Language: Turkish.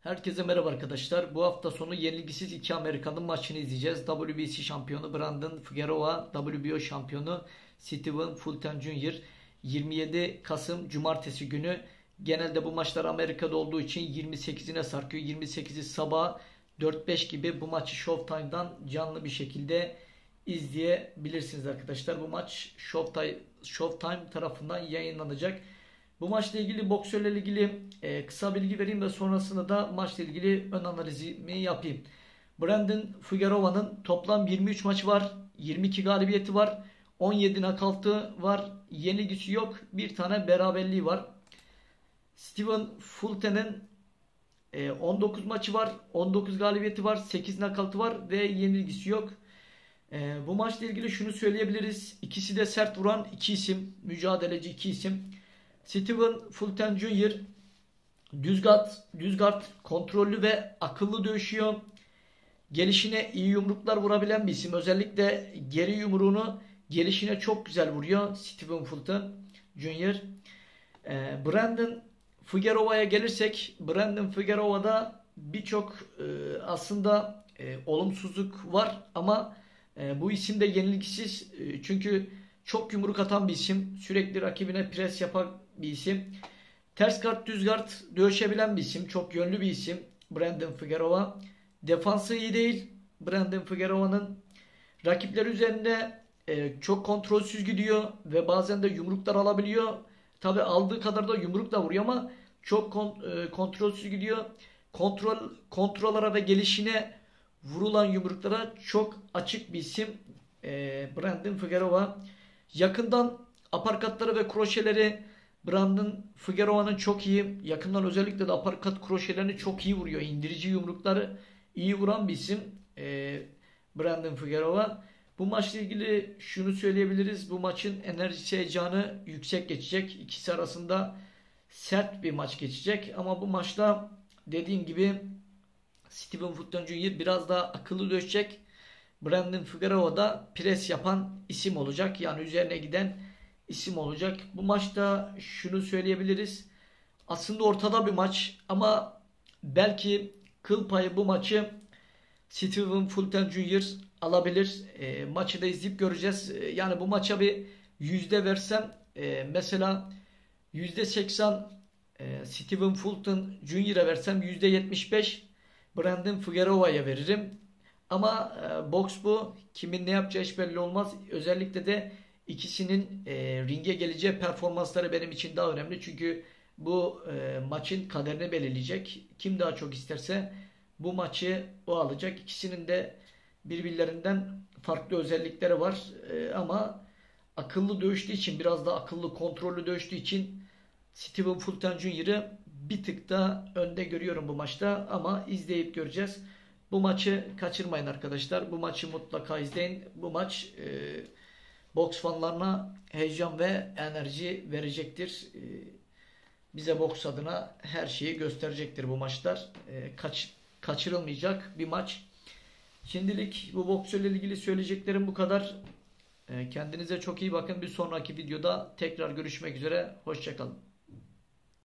Herkese merhaba arkadaşlar. Bu hafta sonu yenilgisiz iki Amerikan'ın maçını izleyeceğiz. WBC şampiyonu Brandon Figueroa, WBO şampiyonu Steven Fulton Jr. 27 Kasım Cumartesi günü. Genelde bu maçlar Amerika'da olduğu için 28'ine sarkıyor. 28'i sabah 4-5 gibi bu maçı Showtime'dan canlı bir şekilde izleyebilirsiniz arkadaşlar. Bu maç Showtime, Showtime tarafından yayınlanacak. Bu maçla ilgili boksörle ilgili e, kısa bilgi vereyim ve sonrasında da maçla ilgili ön analizimi yapayım. Brandon Figueroa'nın toplam 23 maçı var. 22 galibiyeti var. 17 nakaltı var. Yenilgisi yok. Bir tane beraberliği var. Steven Fulton'ın 19 e, maçı var. 19 galibiyeti var. 8 nakaltı var ve yenilgisi yok. E, bu maçla ilgili şunu söyleyebiliriz. İkisi de sert vuran iki isim. Mücadeleci iki isim. Steven Fulton Jr. Düzgard, Düzgard kontrollü ve akıllı dövüşüyor. Gelişine iyi yumruklar vurabilen bir isim. Özellikle geri yumruğunu gelişine çok güzel vuruyor Steven Fulton Jr. Ee, Brandon Figueroa'ya gelirsek Brandon Figueroa'da birçok e, aslında e, olumsuzluk var ama e, bu isim de yenilgisiz. Çünkü çok yumruk atan bir isim. Sürekli rakibine pres yapan bir isim. Ters kart düz kart dövüşebilen bir isim. Çok yönlü bir isim. Brandon Figueroa. Defansı iyi değil. Brandon Figueroa'nın rakipler üzerinde e, çok kontrolsüz gidiyor ve bazen de yumruklar alabiliyor. Tabi aldığı kadar da yumruk da vuruyor ama çok kont e, kontrolsüz gidiyor. Kontrol kontrollara ve gelişine vurulan yumruklara çok açık bir isim. E, Brandon Figueroa. Yakından aparkatları ve kroşeleri Brandon Figueroa'nın çok iyi. Yakından özellikle de aparkat kroşelerini çok iyi vuruyor. İndirici yumrukları iyi vuran bir isim. Ee, Brandon Figueroa. Bu maçla ilgili şunu söyleyebiliriz. Bu maçın enerjisi heyecanı yüksek geçecek. İkisi arasında sert bir maç geçecek. Ama bu maçta dediğim gibi Steven Fulton Jr. biraz daha akıllı dövüşecek. Brandon Figueroa da pres yapan isim olacak. Yani üzerine giden isim olacak. Bu maçta şunu söyleyebiliriz. Aslında ortada bir maç ama belki kıl payı bu maçı Steven Fulton Jr. alabilir. E, maçı da izleyip göreceğiz. E, yani bu maça bir yüzde versem e, mesela yüzde seksen e, Steven Fulton Jr.'a versem yüzde yetmiş beş Brandon Figueroa'ya veririm. Ama e, boks bu. Kimin ne yapacağı hiç belli olmaz. Özellikle de ikisinin e, ringe geleceği performansları benim için daha önemli. Çünkü bu e, maçın kaderini belirleyecek. Kim daha çok isterse bu maçı o alacak. İkisinin de birbirlerinden farklı özellikleri var. E, ama akıllı dövüştüğü için biraz da akıllı kontrollü dövüştüğü için Steven Fulton Jr.'ı bir tık da önde görüyorum bu maçta ama izleyip göreceğiz. Bu maçı kaçırmayın arkadaşlar. Bu maçı mutlaka izleyin. Bu maç e, boks fanlarına heyecan ve enerji verecektir. E, bize boks adına her şeyi gösterecektir bu maçlar. E, kaç, kaçırılmayacak bir maç. Şimdilik bu boksörle ilgili söyleyeceklerim bu kadar. E, kendinize çok iyi bakın. Bir sonraki videoda tekrar görüşmek üzere. Hoşçakalın.